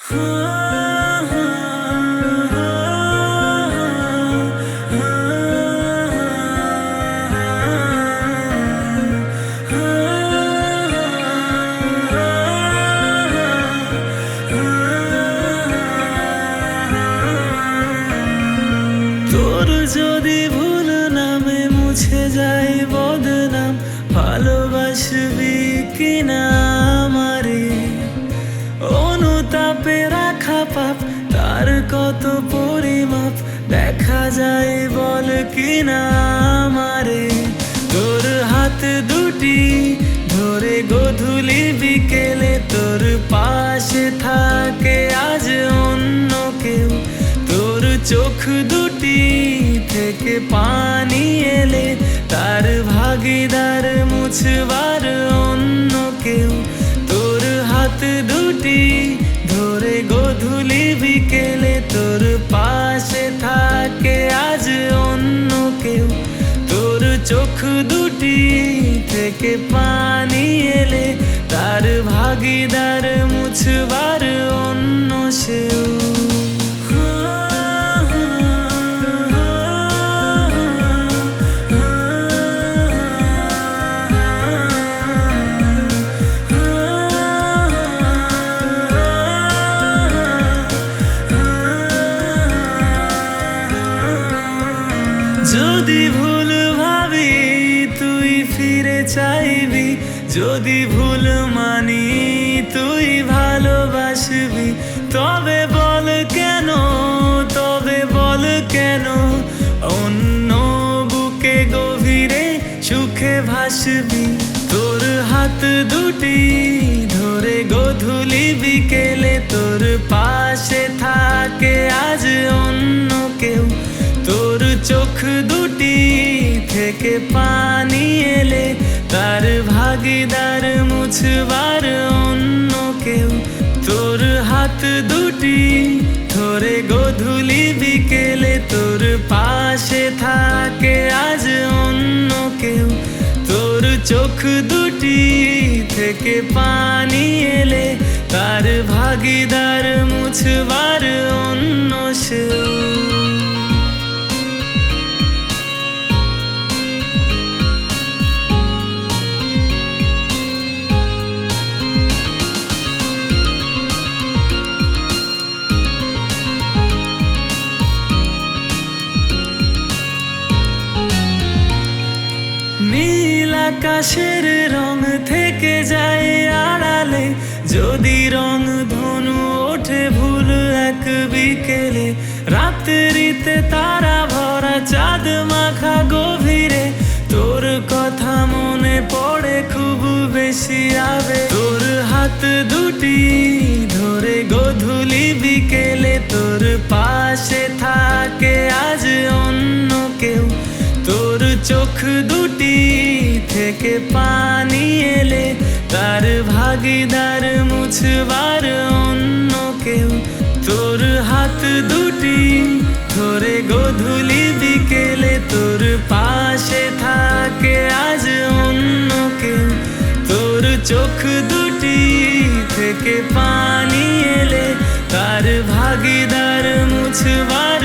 তোর যদি ভুল নামে মুছে যায় বদনাম ভালোবাসবি কিনা কত পরিমাপ দেখা যায় বল কিনা আমারে? তোর হাত দুটি ধরে গধুলি বিকেলে তোর পাশে থাকে আজ অন্য কেউ। তোর চোখ দুটি থেকে পানি এলে তার ভাগিদার মুছবার অন্য কেউ। তোর হাত দুটি ধরে গধুলি বিকেলে তোর পাশে থাকে আজ অন্য কেউ। তোর চোখ দুটি থেকে পানি এলে তার ভাগিদার মুছবার অন্য সেও যদি ভুল ভাবি, তুই ফিরে চাইবি। যদি ভুল মানি, তুই ভালোবাসবি। তবে বল কেন, তবে বল কেন? অন্য বুকে গভীরে সুখে ভাসবি। তোর হাত দুটি ধরে গধুলি বিকেলে তোর পাশে থাকে আজ অন্য থেকে পানি এলে তার ভাগিদার মুছবার অন্য কেউ। তোর হাত দুটি ধরে গধুলি বিকেলে তোর পাশে থাকে আজ অন্য কেউ। তোর চোখ দুটি থেকে পানি এলে তার ভাগিদার মুছবার অন্য সেও আকাশের রং থেকে যায় আড়ালে। যদি রং ধনু ওঠে ভুল এক বিকেলে। রাত্রিতে তারা ভরা চাঁদ মাখা গভীরে। তোর কথা মনে পড়ে খুব বেশি আবে তোর হাত দুটি ধরে গধুলি বিকেলে তোর থেকে পানি এলে তার ভাগিদার মুছবার অন্য কেউ তোর হাত দুটি ধরে গধুলি বিকেলে তোর পাশে থাকে আজ অন্য কেউ তোর চোখ দুটি থেকে পানি এলে তার ভাগিদার মুছবার